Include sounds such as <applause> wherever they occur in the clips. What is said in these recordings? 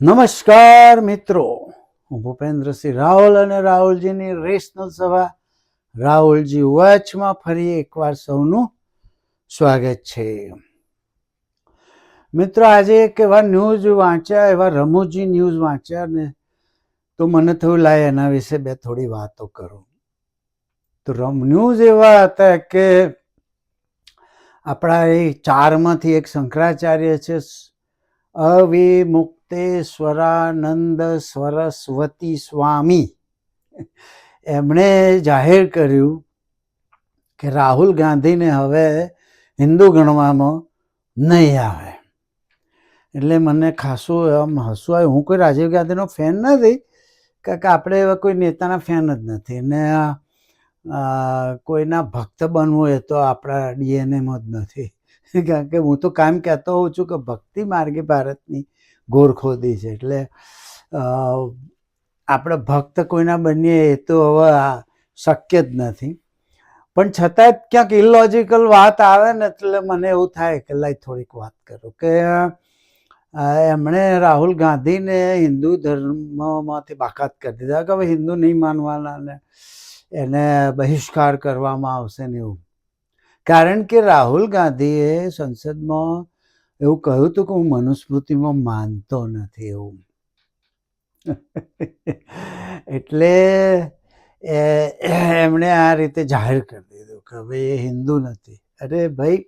નમસ્કાર મિત્રો. હું ભૂપેન્દ્રસિંહ રાહુલ અને રાહુલજીની રેશનલ સભા રાહુલજી વચમાં ફરી એકવાર સૌનું સ્વાગત છે. મિત્રો, આજે એક એવા ન્યૂઝ વાંચ્યા, એવા રમૂજી ન્યૂઝ વાંચ્યા ને તો મને થયું, લાય, એના વિશે બે થોડી વાતો કરું. તો રમ, ન્યૂઝ એવા હતા કે આપણા એ ચારમાંથી એક શંકરાચાર્ય છે અવિમુક્તેશ્વરાનંદ સરસ્વતી સ્વામી. એમણે જાહેર કર્યું કે રાહુલ ગાંધીને હવે હિન્દુ ગણવામાં નહીં આવે. એટલે મને ખાસું આમ હસવું આવ્યું. હું કોઈ રાજીવ ગાંધીનો ફેન નથી. કારણ કે આપણે એવા કોઈ નેતાના ફેન જ નથી. ને કોઈના ભક્ત બનવું એ તો આપણા ડીએનએમાં જ નથી. <laughs> કારણ કે હું તો કામ કહેતો હોઉં છું કે ભક્તિ માર્ગે ભારતની ગોરખોદી છે. એટલે આપણે ભક્ત કોઈના બનીએ એ તો હવે શક્ય જ નથી. પણ છતાંય ક્યાંક ઇલોજિકલ વાત આવે ને એટલે મને એવું થાય કે લાઈ થોડીક વાત કરું કે એમણે રાહુલ ગાંધીને હિન્દુ ધર્મમાંથી બાકાત કરી દીધા કે હવે હિન્દુ નહીં માનવાના ને એને બહિષ્કાર કરવામાં આવશે ને એવું. કારણ કે રાહુલ ગાંધીએ સંસદમાં એવું કહ્યું હતું કે હું મનુસ્મૃતિમાં માનતો નથી એવું. <laughs> એટલે એમણે આ રીતે જાહેર કરી દીધું કે ભાઈ એ હિન્દુ નથી. અરે ભાઈ,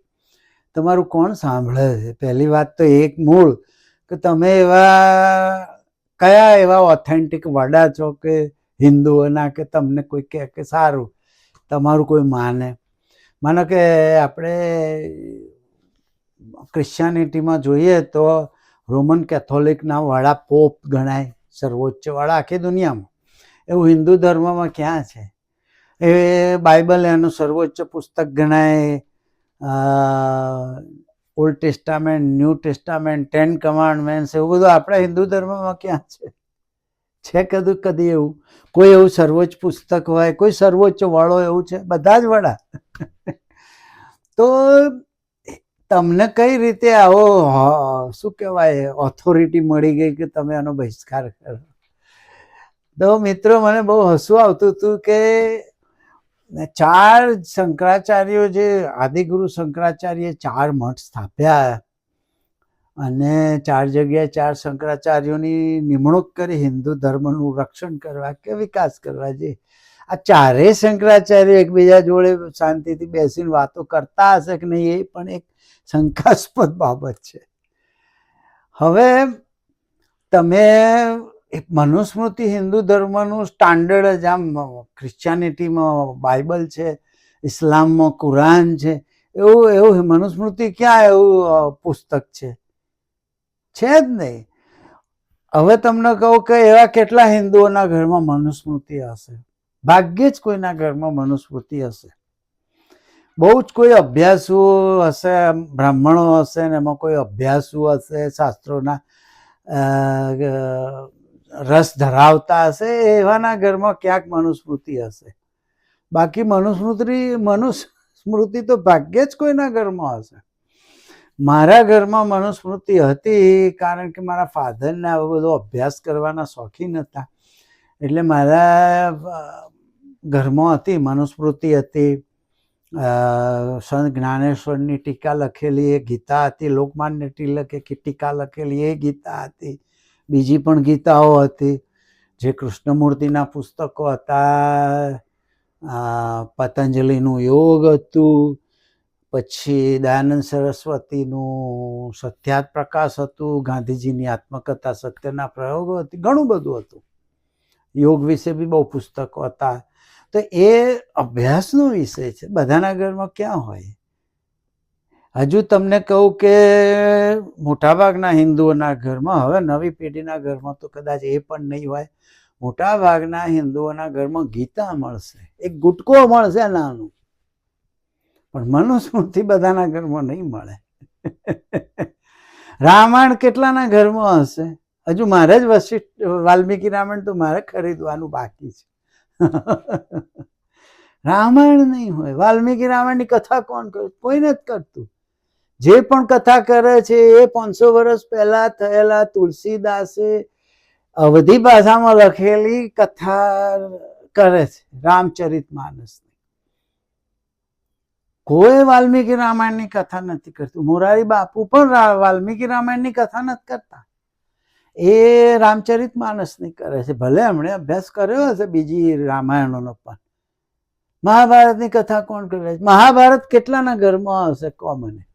તમારું કોણ સાંભળે છે? પહેલી વાત તો એક મૂળ કે તમે એવા કયા એવા ઓથેન્ટિક વડા છો કે હિન્દુઓના કે તમને કોઈ કહે કે સારું, તમારું કોઈ માને? માનો કે આપણે ક્રિશ્ચિયાનિટીમાં જોઈએ તો રોમન કેથોલિકના વડા પોપ ગણાય સર્વોચ્ચ વડા આખી દુનિયામાં. એવું હિન્દુ ધર્મમાં ક્યાં છે? એ બાઇબલ એનું સર્વોચ્ચ પુસ્તક ગણાય old testament new testament ten commandments એવું બધું આપણા હિન્દુ ધર્મમાં ક્યાં છે? છે કદું, કદી એવું? કોઈ એવું સર્વોચ્ચ પુસ્તક હોય, કોઈ સર્વોચ્ચ વાળો એવું છે? બધા જ વડા <laughs> તો તમને કઈ રીતે આવો શું કહેવાય ઓથોરિટી મળી ગઈ કે તમે આનો બહિષ્કાર કરો? તો મિત્રો, મને બહુ હસવું આવતું હતું કે ચાર શંકરાચાર્યો જે, આદિગુરુ શંકરાચાર્ય ચાર મઠ સ્થાપ્યા અને ચાર જગ્યાએ ચાર શંકરાચાર્યોની નિમણૂક કરી હિન્દુ ધર્મનું રક્ષણ કરવા કે વિકાસ કરવા જે આ ચારેય શંકરાચાર્ય એકબીજા જોડે શાંતિથી બેસીને વાતો કરતા હશે કે નહીં એ પણ એક શંકાસ્પદ બાબત છે. હવે તમે મનુસ્મૃતિ હિન્દુ ધર્મનું સ્ટાન્ડર્ડ જ આમ ક્રિશ્ચિયાનિટીમાં બાઇબલ છે ઇસ્લામમાં કુરાન છે, એવું એવું મનુસ્મૃતિ ક્યાં એવું પુસ્તક છે? છે જ નહીં. હવે તમને કહું કે એવા કેટલા હિન્દુઓના ઘરમાં મનુસ્મૃતિ હશે? ભાગ્યે જ કોઈના ઘરમાં મનુસ્મૃતિ હશે. બહુ જ કોઈ અભ્યાસુ હશે, બ્રાહ્મણો હશે ને એમાં કોઈ અભ્યાસુ હશે, શાસ્ત્રોના રસ ધરાવતા હશે, એવાના ઘરમાં ક્યાંક મનુસ્મૃતિ હશે. બાકી મનુસ્મૃતિ મનુસ્મૃતિ તો ભાગ્યે જ કોઈના ઘરમાં હશે. મારા ઘરમાં મનુસ્મૃતિ હતી કારણ કે મારા ફાધરને આવો બધો અભ્યાસ કરવાના શોખીન હતા. એટલે મારા ઘરમાં હતી, મનુસ્મૃતિ હતી. સંત જ્ઞાનેશ્વરની ટીકા લખેલી, એ ગીતા હતી, લોકમાન્ય તિલકે ટીકા લખેલી, એ ગીતા હતી. બીજી પણ ગીતાઓ હતી, જે કૃષ્ણમૂર્તિના પુસ્તકો હતા. પતંજલિનું યોગ હતું, પછી દયાનંદ સરસ્વતીનું સત્યાત પ્રકાશ હતું, ગાંધીજીની આત્મકથા સત્યના પ્રયોગો હતી, ઘણું બધું હતું. યોગ વિશે બી બહુ પુસ્તકો હતા. તો એ અભ્યાસનો વિષય છે. બધાના ઘરમાં ક્યાં હોય? હજુ તમને કહું કે મોટાભાગના હિન્દુઓના ઘરમાં, હવે નવી પેઢીના ઘરમાં તો કદાચ એ પણ નહીં હોય. મોટાભાગના હિન્દુઓના ઘરમાં ગીતા મળશે. એક ગુટકો મળશે નાનું. પણ મનુસ્મૃતિ બધાના ઘરમાં નહીં મળે. <laughs> રામાયણ કેટલાના ઘરમાં હશે? હજુ મારે જ વશિષ્ઠ વાલ્મીકી રામાયણ તો મારે ખરીદવાનું બાકી છે. રામાયણ નહીં હોય. વાલ્મીકી રામાયણની કથા કોણ કરે? કોઈ નથી કરતું. જે પણ કથા કરે છે એ પાંચસો વર્ષ પહેલા થયેલા તુલસીદાસે અવધી ભાષામાં લખેલી કથા કરે છે. રામચરિત માનસ કોઈ વાલ્મીકી રામાયણની કથા નથી કરતું. મોરારી બાપુ પણ વાલ્મીકી રામાયણની કથા નથી કરતા. એ રામચરિત માનસની કરે છે. ભલે એમણે અભ્યાસ કર્યો હશે બીજી રામાયણોનો પણ. મહાભારતની કથા કોણ કરે છે? મહાભારત કેટલાના ઘરમાં હશે કહો મને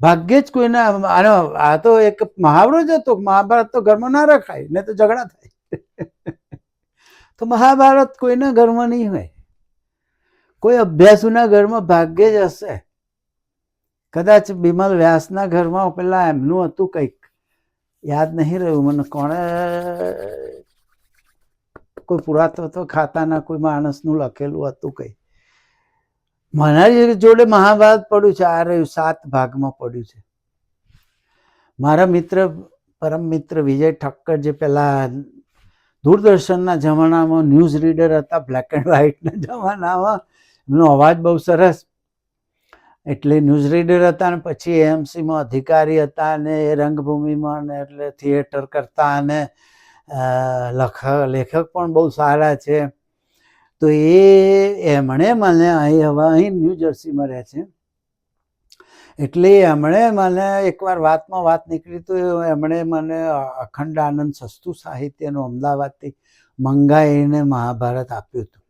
ભાગ્યે જ કોઈના આનો, આ તો એક મહાવરો જ હતો. મહાભારત તો ઘરમાં ના રખાય ને તો ઝઘડા થાય. <laughs> તો મહાભારત કોઈના ઘરમાં નહીં હોય. કોઈ અભ્યાસુના ઘરમાં ભાગ્યે જ હશે. કદાચ બિમલ વ્યાસના ઘરમાં પેલા એમનું હતું કંઈક. યાદ નહીં રહ્યું. મને કોણે કોઈ પુરાતત્વ ખાતાના કોઈ માણસનું લખેલું હતું કંઈ. મારા જોડે મહાભારત પડ્યું છે. આ રહ્યું સાત ભાગમાં પડ્યું છે. મારા મિત્ર, પરમ મિત્ર વિજય ઠક્કર જે પેલા દૂરદર્શનના જમાનામાં ન્યૂઝ રીડર હતા, બ્લેક એન્ડ વ્હાઇટના જમાનામાં, એમનો અવાજ બહુ સરસ એટલે ન્યૂઝ રીડર હતા ને પછી એએમસીમાં અધિકારી હતા ને એ રંગભૂમિમાં ને એટલે થિયેટર કરતા અને લખ, લેખક પણ બહુ સારા છે. તો એ, એમણે મને અહીં, હવે અહીં ન્યૂ જર્સીમાં રહે છે. એટલે એમણે મને એકવાર વાતમાં વાત નીકળી તો એમણે મને અખંડ આનંદ સસ્તું સાહિત્યનું અમદાવાદથી મંગાવીને મહાભારત આપ્યું હતું.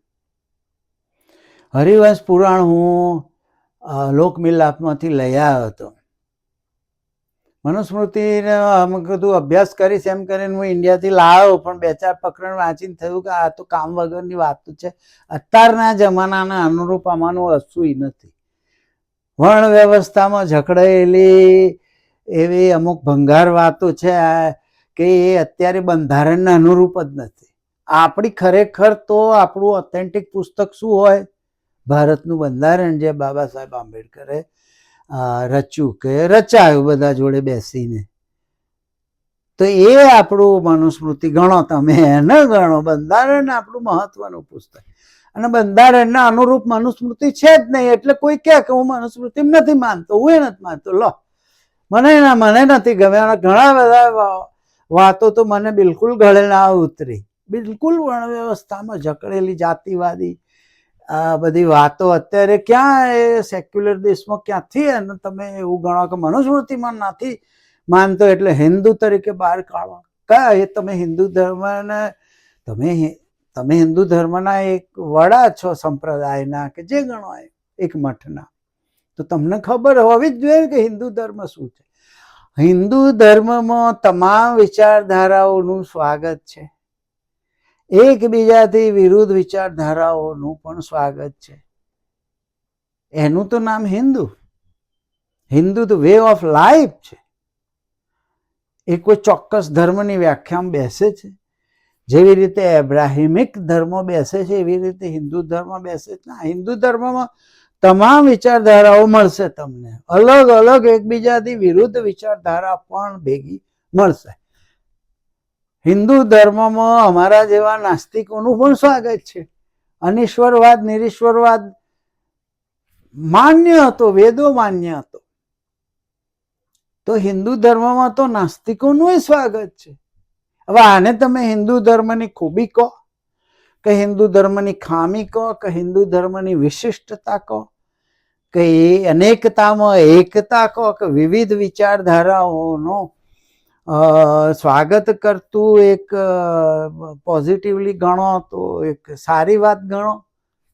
હરિવંશ પુરાણ હું લોકમિલાપમાંથી લઈ આવ્યો હતો. મનુસ્મૃતિને અમે કીધું અભ્યાસ કરીશ એમ કરીને હું ઇન્ડિયાથી લાવ્યો, પણ બે ચાર પ્રકરણ વાંચીને થયું કે આ તો કામ વગરની વાતો છે. અત્યારના જમાનાના અનુરૂપ આમાંનું અસુય નથી. વર્ણ વ્યવસ્થામાં જકડાયેલી એવી અમુક ભંગાર વાતો છે કે એ અત્યારે બંધારણના અનુરૂપ જ નથી. આપણી ખરેખર તો આપણું ઓથેન્ટિક પુસ્તક શું હોય? ભારતનું બંધારણ જે બાબા સાહેબ આંબેડકરે રચ્યું કે રચાયું બધા જોડે બેસીને. તો એ આપણું મનુસ્મૃતિ ગણો તમે એને ગણો, બંધારણ આપણું મહત્વનું પુસ્તક. અને બંધારણના અનુરૂપ મનુસ્મૃતિ છે જ નહીં, એટલે કોઈ કહે કે હું મનુસ્મૃતિ નથી માનતો, હું એ નથી માનતો. લો, મને ના મને નથી ગમે. અને ઘણા બધા વાતો તો મને બિલકુલ ગળે ના ઉતરી. બિલકુલ વર્ણ વ્યવસ્થામાં જકડેલી જાતિવાદી આ બધી વાતો અત્યારે ક્યાં એ સેક્યુલર દેશમાં ક્યાંથી અને તમે એવું ગણો કે મનુસ્મૃતિમાં નથી માનતો એટલે હિન્દુ તરીકે બહાર કાઢો. કયા એ તમે હિન્દુ ધર્મને, તમે તમે હિન્દુ ધર્મના એક વડા છો સંપ્રદાયના કે જે ગણો એક મઠના. તો તમને ખબર હોવી જ જોઈએ કે હિન્દુ ધર્મ શું છે. હિન્દુ ધર્મમાં તમામ વિચારધારાઓનું સ્વાગત છે. એકબીજાથી વિરુદ્ધ વિચારધારાઓનું પણ સ્વાગત છે. એનું તો નામ હિન્દુ. હિન્દુ તો વે ઓફ લાઈફ છે. એ કોઈ ચોક્કસ ધર્મની વ્યાખ્યામાં બેસે છે. જેવી રીતે એબ્રાહિમિક ધર્મો બેસે છે, એવી રીતે હિન્દુ ધર્મ બેસે છે. હિન્દુ ધર્મમાં તમામ વિચારધારાઓ મળશે તમને. અલગ અલગ એકબીજાથી વિરુદ્ધ વિચારધારા પણ ભેગી મળશે. હિન્દુ ધર્મમાં અમારા જેવા નાસ્તિકોનું પણ સ્વાગત છે. અનિશ્વરવાદ, નિરીશ્વરવાદ માન્ય હતો, વેદો માન્ય હતો. તો હિન્દુ ધર્મમાં તો નાસ્તિકોનું સ્વાગત છે. હવે આને તમે હિન્દુ ધર્મની ખૂબી કહો, કે હિન્દુ ધર્મની ખામી કહો, કે હિન્દુ ધર્મની વિશિષ્ટતા કહો, કે એ અનેકતામાં એકતા કહો, કે વિવિધ વિચારધારાઓનો સ્વાગત કરતું એક પોઝિટિવલી ગણો તો એક સારી વાત ગણો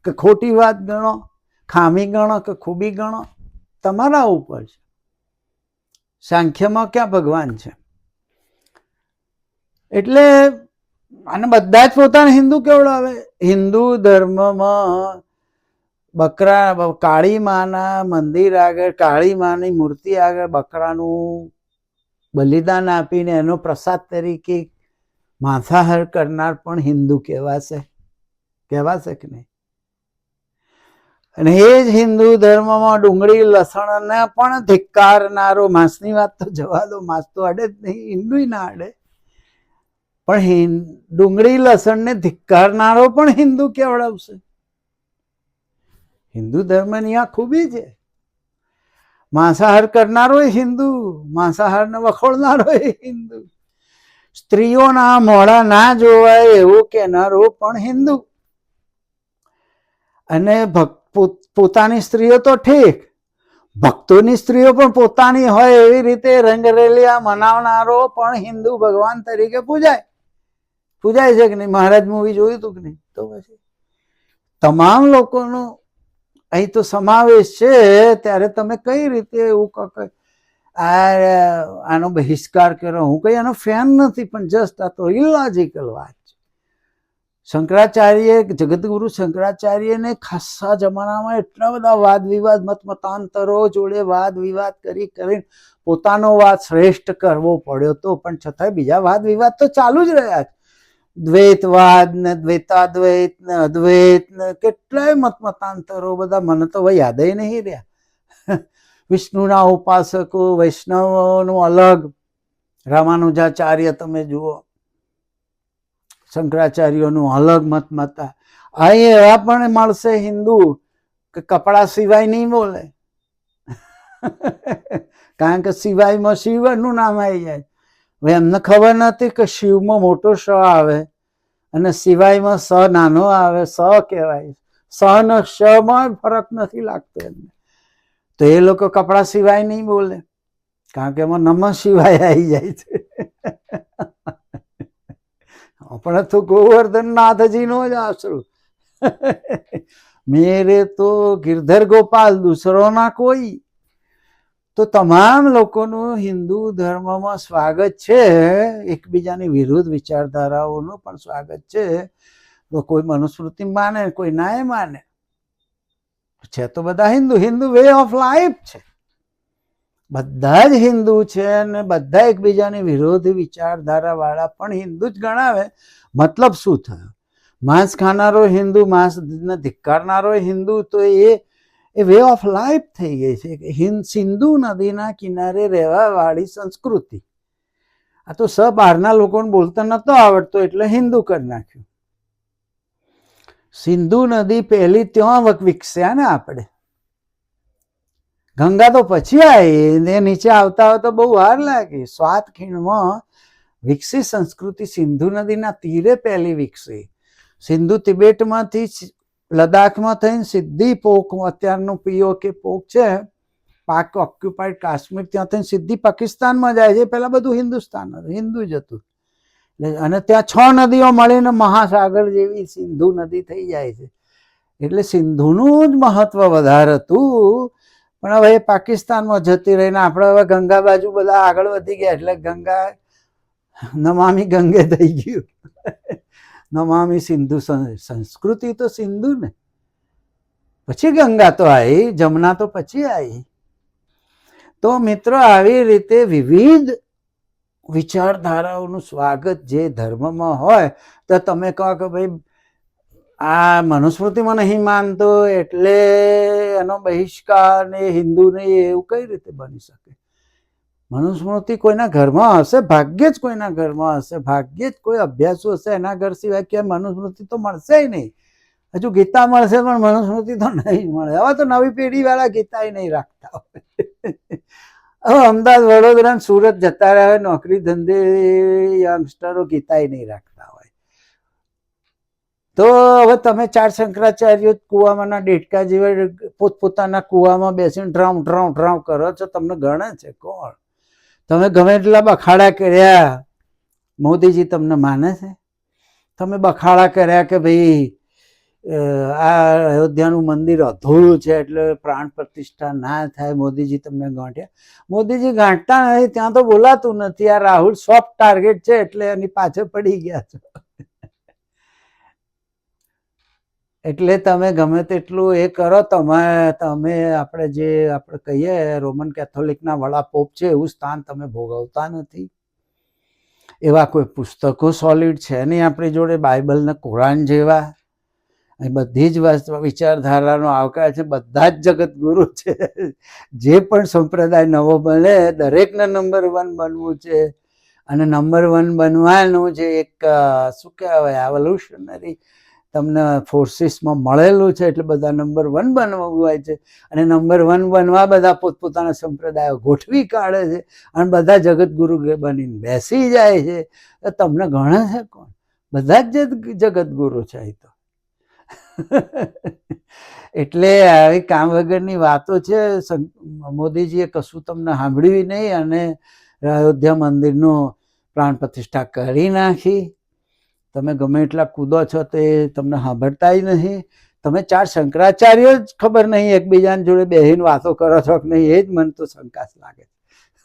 કે ખોટી વાત ગણો, ખામી ગણો કે ખૂબી ગણો, તમારા ઉપર છે. સાંખ્યમાં ક્યાં ભગવાન છે? એટલે અને બધા જ પોતાને હિન્દુ કેવડાવે? હિન્દુ ધર્મમાં બકરા, કાળી માના મંદિર આગળ, કાળી માની મૂર્તિ આગળ બકરાનું બલિદાન આપીને એનો પ્રસાદ તરીકે માંસાહાર કરનાર પણ હિન્દુ કહેવાશે. કહેવાશે કે નહીં? અને એ જ હિન્દુ ધર્મમાં ડુંગળી લસણને પણ ધિક્કારનારો માંસની વાત તો જવા દો, માંસ તો અડે જ નહીં હિન્દુ ના અડે પણ ડુંગળી, લસણને ધિક્કારનારો પણ હિન્દુ કેવડાવશે હિન્દુ ધર્મની આ ખૂબી છે. માંસાહાર કરનારો હિન્દુ, માંસાહારને વખોડનારો હિન્દુ. સ્ત્રીઓના મોડા ના જોવાય એવું કહેનારો પણ હિન્દુ. અને પોતાની સ્ત્રીઓ તો ઠીક. ભક્તોની સ્ત્રીઓ પણ પોતાની હોય એવી રીતે રંગરેલિયા મનાવનારો પણ હિન્દુ ભગવાન તરીકે પૂજાય. પૂજાય છે કે નહીં? મહારાજ મૂવી જોયું હતું કે નહીં? તો પછી. તમામ લોકોનો અહીં તો સમાવેશ છે, ત્યારે તમે કઈ રીતે એવું આ, આનો બહિષ્કાર કર્યો? હું કઈ આનો ફેન નથી, પણ જસ્ટ આ તો ઇલોજિકલ વાત છે. શંકરાચાર્ય જગતગુરુ શંકરાચાર્યને ખાસા જમાનામાં એટલા બધા વાદ વિવાદ, મત મતાંતરો જોડે વાદ વિવાદ કરી, કરીને પોતાનો વાદ શ્રેષ્ઠ કરવો પડ્યો તો, પણ છતાંય બીજા વાદ વિવાદ તો ચાલુ જ રહ્યા છે. દ્વૈતવાદ ને દ્વૈતાદ્વૈત ને અદ્વૈત ને કેટલાય મત મતાંતરો બધા મને તો હવે યાદ નહીં રહ્યા. વિષ્ણુના ઉપાસકો, વૈષ્ણવોનું અલગ, રામાનુજાચાર્ય તમે જુઓ, શંકરાચાર્યોનું અલગ મત મતા અહીં એવા પણ મળશે હિન્દુ કે કપડા સિવાય નહીં બોલે. કારણ કે સિવાયમાં શિવનું નામ આવી જાય. હવે એમને ખબર નથી કે શિવમાં મોટો સ આવે અને સિવાયમાં સ નાનો આવે, સ કહેવાય. સ ને શ માં ફરક નથી લાગતો એમને. તો એ લોકો કપડા સિવાય નહીં બોલે. કારણ કે એમાં નમઃ શિવાય આવી જાય છે. <laughs> આપણે તો ગોવર્ધન નાથજીનો જ આશરો. <laughs> મેરે તો ગિરધર ગોપાલ દૂસરો ના કોઈ. તો તમામ લોકોનું હિન્દુ ધર્મમાં સ્વાગત છે. એકબીજાની વિરુદ્ધ વિચારધારાઓનું પણ સ્વાગત છે. તો કોઈ મનુસ્મૃતિ માને, કોઈ ના માને. છે તો બધા Hindu. Hindu way of life છે. બધા જ હિન્દુ છે અને બધા એકબીજાની વિરોધી વિચારધારા વાળા પણ હિન્દુ જ ગણાવે. મતલબ શું થયો? માંસ ખાનારો હિન્દુ, માંસ ધિક્કારનારો હિન્દુ, તો એ એ વે ઓફ લાઈફ થઈ ગઈ છે. હિન્દ સિંધુ નદીના કિનારે રહેવા વાળી સંસ્કૃતિ. આ તો સ બહારના લોકોને બોલતા નહોતો આવડતો, એટલે હિન્દુ કરી નાખ્યું. સિંધુ નદી પહેલી ત્યાં વિકસ્યા ને આપણે. ગંગા તો પછી આવી, ને નીચે આવતા આવતા બહુ વાર લાગી. સ્વાત ખીણમાં વિકસી સંસ્કૃતિ સિંધુ નદીના તીરે પહેલી વિકસી. સિંધુ તિબેટમાંથી લદ્દાખમાં થઈને સીધી પોક, અત્યારનું પીઓ કે પોક છે, પાક ઓક્યુપાઈડ કાશ્મીર, ત્યાં થઈને સીધી પાકિસ્તાનમાં જાય છે. પહેલાં બધું હિન્દુસ્તાન હતું, હિન્દુ જ હતું. અને ત્યાં છ નદીઓ મળીને મહાસાગર જેવી સિંધુ નદી થઈ જાય છે. એટલે સિંધુનું જ મહત્વ વધારે હતું. પણ હવે એ પાકિસ્તાનમાં જતી રહીને આપણે હવે ગંગા બાજુ બધા આગળ વધી ગયા, એટલે ગંગા નમામી ગંગે થઈ ગયું. નમામી સિંધુ સંસ્કૃતિ તો સિંધુ ને પછી ગંગા તો આવી જમના તો પછી આવી તો મિત્રો, આવી રીતે વિવિધ વિચારધારાઓનું સ્વાગત જે ધર્મમાં હોય, તો તમે કહો કે ભાઈ, આ મનુસ્મૃતિમાં નહીં માનતો એટલે એનો બહિષ્કાર ને હિન્દુ નહીં એવું કઈ રીતે બની શકે? મનુસ્મૃતિ કોઈના ઘરમાં હશે, ભાગ્યે જ કોઈના ઘરમાં હશે, ભાગ્યે જ કોઈ અભ્યાસુ હશે એના ઘર સિવાય કે મનુસ્મૃતિ તો મળશે નહીં. હજુ ગીતા મળશે પણ મનુસ્મૃતિ તો નહીં મળે. હવે તો નવી પેઢી વાળા ગીતા નહીં રાખતા હોય. હવે અમદાવાદ વડોદરા સુરત જતા રહ્યા હોય નોકરી ધંધે યંગસ્ટરો ગીતા નહીં રાખતા હોય. તો હવે તમે ચાર શંકરાચાર્યો કુવામાંના ડેટકા જેવા પોતપોતાના કુવામાં બેસીને ડ્રાઉં ડ્રાઉં ડ્રાઉં કરો છો, તમને ગણે છે કોણ? તમે ગમે એટલા બખાડા કર્યા, મોદીજી તમને માને છે? તમે બખાડા કર્યા કે ભાઈ આ અયોધ્યાનું મંદિર અધૂરું છે એટલે પ્રાણ પ્રતિષ્ઠા ના થાય, મોદીજી તમને ગાંઠ્યા? મોદીજી ગાંઠતા નથી, ત્યાં તો બોલાતું નથી. આ રાહુલ સોફ્ટ ટાર્ગેટ છે એટલે એની પાછળ પડી ગયા છો. એટલે તમે ગમે તેટલું એ કરો, તમે તમે આપણે જે આપણે કહીએ રોમન કેથોલિકના વડા પોપ છે, એવું સ્થાન તમે ભોગવતા નથી. એવા કોઈ પુસ્તકો સોલિડ છે નહીં આપણી જોડે બાઇબલ ને કુરાન જેવા. બધી જ વિચારધારાનો આવકાર છે, બધા જ જગતગુરુ છે. જે પણ સંપ્રદાય નવો બને, દરેકને નંબર વન બનવું છે. અને નંબર વન બનવાનું જે એક શું કહેવાય એવોલ્યુશનરી તમને ફોર્સિસમાં મળેલું છે એટલે બધા નંબર વન બનવાય છે. અને નંબર વન બનવા બધા પોતપોતાના સંપ્રદાયો ગોઠવી કાઢે છે અને બધા જગતગુરુ બનીને બેસી જાય છે. તો તમને ગણે છે કોણ? બધા જ જગતગુરુ છે અહીં તો. <laughs> એટલે આવી કામ વગરની વાતો છે. મોદીજીએ કશું તમને સાંભળ્યું નહીં અને અયોધ્યા મંદિરનું પ્રાણ પ્રતિષ્ઠા કરી નાખી. તમે ગમે એટલા કૂદો છો તે તમને સાંભળતાય નહીં. તમે ચાર શંકરાચાર્ય જ ખબર નહીં એકબીજાની જોડે બેહીને વાતો કરો છો કે નહીં, એ જ મને તો શંકાશ લાગે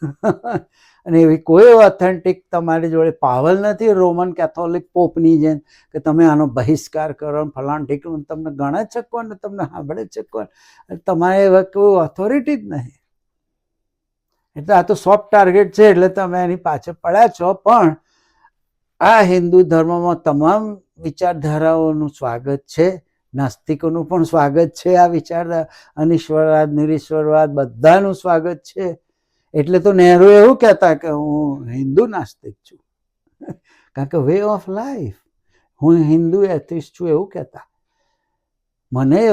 <laughs> અને એવી કોઈ ઓથેન્ટિક તમારી જોડે પાવલ નથી રોમન કેથોલિક પોપની જેમ કે તમે આનો બહિષ્કાર કરો ફલાણ ઢીકણું તમને ગણે છે કોણ ને તમને સાંભળે છે કોણ? તમારે એવા કોઈ ઓથોરિટી જ નહીં. એટલે આ તો સોફ્ટ ટાર્ગેટ છે એટલે તમે એની પાછળ પડ્યા છો પણ આ હિન્દુ ધર્મમાં તમામ વિચારધારાઓનું સ્વાગત છે, નાસ્તિકોનું પણ સ્વાગત છે આ વિચારધારા અનિશ્વરવાદ, નિરીશ્વરવાદ બધાનું સ્વાગત છે. એટલે તો નહેરુ એવું કહેતા કે હું હિન્દુ નાસ્તિક છું. <laughs> કારણ કે વે ઓફ લાઈફ હું હિન્દુ એથિસ્ટ છું એવું કહેતા. મને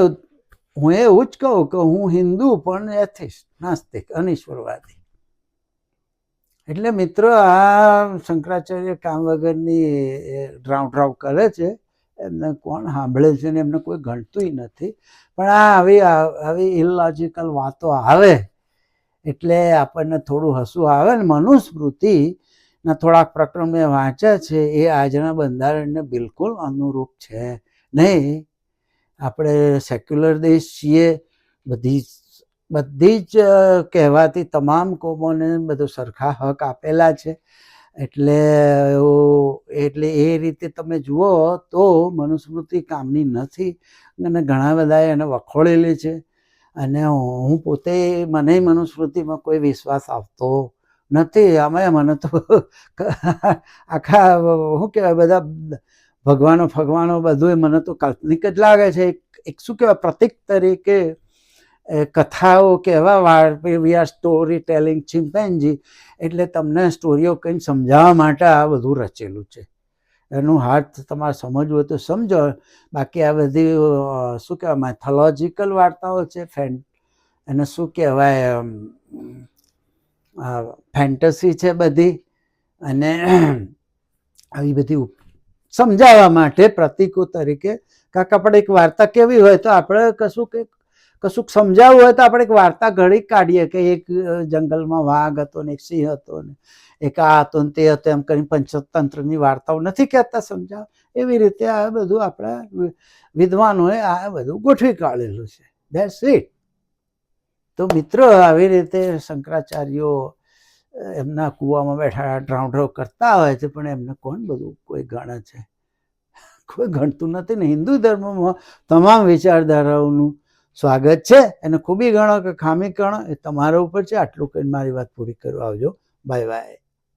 હું એવું જ કહું કે હું હિન્દુ પણ એથિસ્ટ, નાસ્તિક, અનિશ્વરવાદી. એટલે મિત્રો, આ શંકરાચાર્ય કામ વગરની ડ્રાઉ ડ્રાઉ કરે છે. એમને કોણ સાંભળે છે ને એમને કોઈ ગણતુંય નથી. પણ આ આવી આવી ઇલોજિકલ વાતો આવે એટલે આપણને થોડું હસવું આવે ને મનુસ્મૃતિ ના થોડાક પ્રકરણ મેં વાંચ્યા છે, એ આજના બંધારણને બિલકુલ અનુરૂપ છે. નહીં, આપણે સેક્યુલર દેશ છીએ, બધી બધી જ કહેવાતી તમામ કોમોને બધું સરખા હક આપેલા છે. એટલે એટલે એ રીતે તમે જુઓ તો મનુસ્મૃતિ કામની નથી અને ઘણા બધાએ એને વખોળેલી છે. અને હું પોતે મને મનુસ્મૃતિમાં કોઈ વિશ્વાસ આવતો નથી. અમે મને તો આખા શું કહેવાય, બધા ભગવાનો ભગવાનો બધું મને તો કાલ્પનિક જ લાગે છે. એક શું કહેવાય, પ્રતિક તરીકે કથાઓ કહેવા વાળ we are story telling chimpanzee એટલે તમને સ્ટોરીઓ કંઈ સમજાવવા માટે આ બધું રચેલું છે. એનું હાર્થ તમારે સમજવું હોય તો સમજો. બાકી આ બધી શું કહેવાય મેથોલોજીકલ વાર્તાઓ છે ફેન એને શું કહેવાય ફેન્ટસી છે બધી. અને આવી બધી સમજાવવા માટે પ્રતીકો તરીકે કાંક આપણે એક વાર્તા કેવી હોય તો આપણે કશું કંઈક કશુંક સમજાવવું હોય તો આપણે એક વાર્તા ઘડી કાઢીએ કે એક જંગલમાં વાઘ હતો ને એક સિંહ હતો ને એક આ હતો ને તે હતો, એમ કરીને પંચતંત્રની વાર્તાઓ નથી કહેતા સમજાવ. એવી રીતે આ બધું આપણા વિદ્વાનોએ આ બધું ગોઠવી કાઢેલું છે. દેટ્સ ઇટ તો મિત્રો, આવી રીતે શંકરાચાર્યો એમના કૂવામાં બેઠા ડ્રાઉ ડ્રાઉ કરતા હોય છે, પણ એમને કોણ બધું કોઈ ગણે છે? કોઈ ગણતું નથી ને હિન્દુ ધર્મમાં તમામ વિચારધારાઓનું સ્વાગત છે એને ખૂબી ગણો કે ખામી ગણો એ તમારા ઉપર છે. આટલું કહીને મારી વાત પૂરી કરવા આવજો. Bye bye.